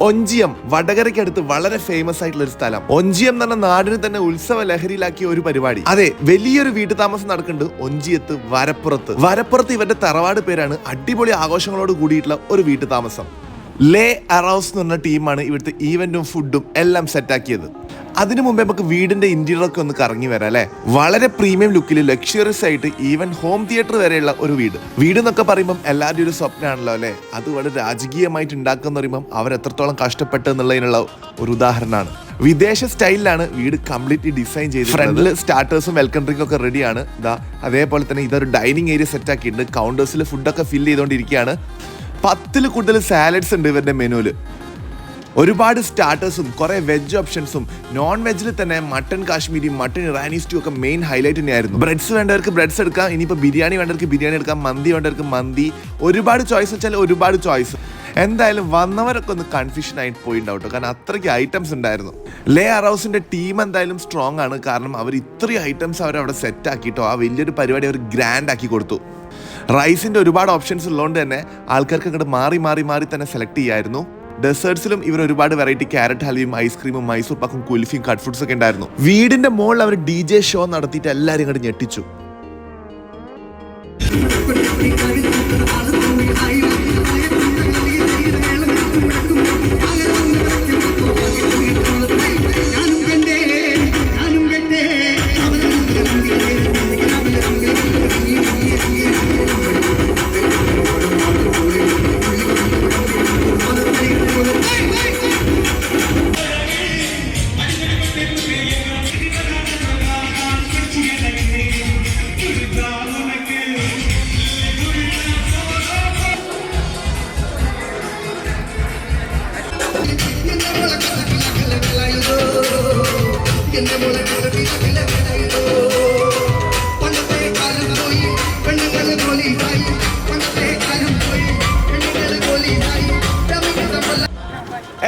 ഒഞ്ചിയം വടകരയ്ക്കടുത്ത് വളരെ ഫേമസ് ആയിട്ടുള്ള ഒരു സ്ഥലം. ഒഞ്ചിയം എന്ന് പറഞ്ഞ നാടിന് തന്നെ ഉത്സവ ലഹരിയിലാക്കിയ ഒരു പരിപാടി. അതെ വലിയൊരു വീട്ടു താമസം നടക്കുന്നുണ്ട് ഒഞ്ചിയത്ത് വരപ്പുറത്ത്. വരപ്പുറത്ത് ഇവരുടെ തറവാട് പേരാണ് അടിപൊളി ആഘോഷങ്ങളോട് കൂടിയിട്ടുള്ള ഒരു വീട്ടു താമസം ലേ അറൌസ് എന്ന് പറഞ്ഞ ടീമാണ് ഇവിടുത്തെ ഈവന്റും ഫുഡും എല്ലാം സെറ്റാക്കിയത് അതിനു മുമ്പേ നമുക്ക് വീടിന്റെ ഇന്റീരിയറൊക്കെ ഒന്ന് കറങ്ങി വരാം അല്ലെ? വളരെ പ്രീമിയം ലുക്കിൽ ലക്ഷറിയസ് ആയിട്ട് ഈവൻ ഹോം തിയേറ്റർ വരെയുള്ള ഒരു വീട്. വീട് എന്നൊക്കെ പറയുമ്പോൾ എല്ലാവരുടെയും ഒരു സ്വപ്നമാണല്ലോ അല്ലെ? അത് വളരെ രാജകീയമായിട്ട് ഉണ്ടാക്കുന്ന പറയുമ്പോൾ അവർ എത്രത്തോളം കഷ്ടപ്പെട്ടു എന്നുള്ളതിനുള്ള ഒരു ഉദാഹരണമാണ്. വിദേശ സ്റ്റൈലിലാണ് വീട് കംപ്ലീറ്റ്ലി ഡിസൈൻ ചെയ്ത് ഫ്രണ്ടിൽ സ്റ്റാർട്ടേഴ്സും വെൽക്കം ഡ്രിങ്കും ഒക്കെ റെഡിയാണ് ഇതാ അതേപോലെ തന്നെ ഇതൊരു ഡൈനിങ് ഏരിയ സെറ്റ് ആക്കിയിട്ടുണ്ട്. കൗണ്ടേഴ്സിൽ ഫുഡൊക്കെ ഫില്ല് ചെയ്തുകൊണ്ടിരിക്കുകയാണ് പത്തിൽ കൂടുതൽ സാലഡ്സ് ഉണ്ട് ഇവരുടെ മെനുവിൽ ഒരുപാട് സ്റ്റാർട്ടേഴ്സും കുറേ വെജ് ഓപ്ഷൻസും നോൺ വെജിൽ തന്നെ mutton Kashmiri mutton Irani stew ഒക്കെ മെയിൻ ഹൈലൈറ്റ് തന്നെയായിരുന്നു. ബ്രെഡ്സ് വേണ്ടവർക്ക് ബ്രെഡ്സ് എടുക്കാം ഇനിയിപ്പോൾ ബിരിയാണി വേണ്ടവർക്ക് ബിരിയാണി എടുക്കാം മന്തി വേണ്ടവർക്ക് മന്തി ഒരുപാട് ചോയ്സ് വെച്ചാൽ ഒരുപാട് ചോയ്സ് എന്തായാലും വന്നവരൊക്കെ ഒന്ന് കൺഫ്യൂഷൻ ആയിട്ട് പോയിട്ടുണ്ടാവും കേട്ടോ കാരണം അത്രയ്ക്ക് ഐറ്റംസ് ഉണ്ടായിരുന്നു. ലേ അറൗസിന്റെ ടീം എന്തായാലും സ്ട്രോങ് ആണ് കാരണം അവർ ഇത്രയും ഐറ്റംസ് അവർ അവിടെ സെറ്റ് ആക്കിയിട്ടോ ആ വലിയൊരു പരിപാടി അവർ ഗ്രാൻഡ് ആക്കി കൊടുത്തു. റൈസിന്റെ ഒരുപാട് ഓപ്ഷൻസ് ഉള്ളതുകൊണ്ട് തന്നെ ആൾക്കാർക്ക് അങ്ങോട്ട് മാറി മാറി മാറി തന്നെ സെലക്ട് ചെയ്യായിരുന്നു. ഡെസേർട്സിലും ഇവർ ഒരുപാട് വെറൈറ്റി ക്യാരറ്റ് ഹൽവയും ഐസ്ക്രീമും മൈസൂർ പാക്കും കുൽഫിയും കട്ട് ഫുഡ്സ് ഒക്കെ ഉണ്ടായിരുന്നു. വീടിന്റെ മുകളിൽ അവർ ഡി ജെ ഷോ നടത്തിയിട്ട് എല്ലാവരും ഇങ്ങോട്ട് ഞെട്ടിച്ചു. என்ன முதல்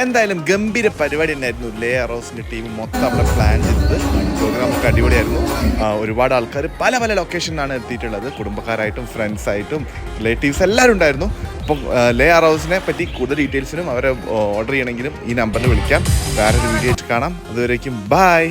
എന്തായാലും ഗംഭീര പരിപാടി തന്നെയായിരുന്നു. ലേ അറോസിന്റെ ടീം മൊത്തം അവിടെ പ്ലാൻ ചെയ്തത്. പ്രോഗ്രാം ഒക്കെ അടിപൊളിയായിരുന്നു. ഒരുപാട് ആൾക്കാർ പല പല ലൊക്കേഷനിലാണ് എത്തിയിട്ടുള്ളത്. കുടുംബക്കാരായിട്ടും ഫ്രണ്ട്സ് ആയിട്ടും റിലേറ്റീവ്സ് എല്ലാവരും ഉണ്ടായിരുന്നു. അപ്പം ലേ അറോസിനെ പറ്റി കൂടുതൽ ഡീറ്റെയിൽസിനും അവരെ ഓർഡർ ചെയ്യണമെങ്കിലും ഈ നമ്പറിൽ വിളിക്കാം. വേറൊരു വീഡിയോ ആയിട്ട് കാണാം. അതുവരേക്കും ബൈ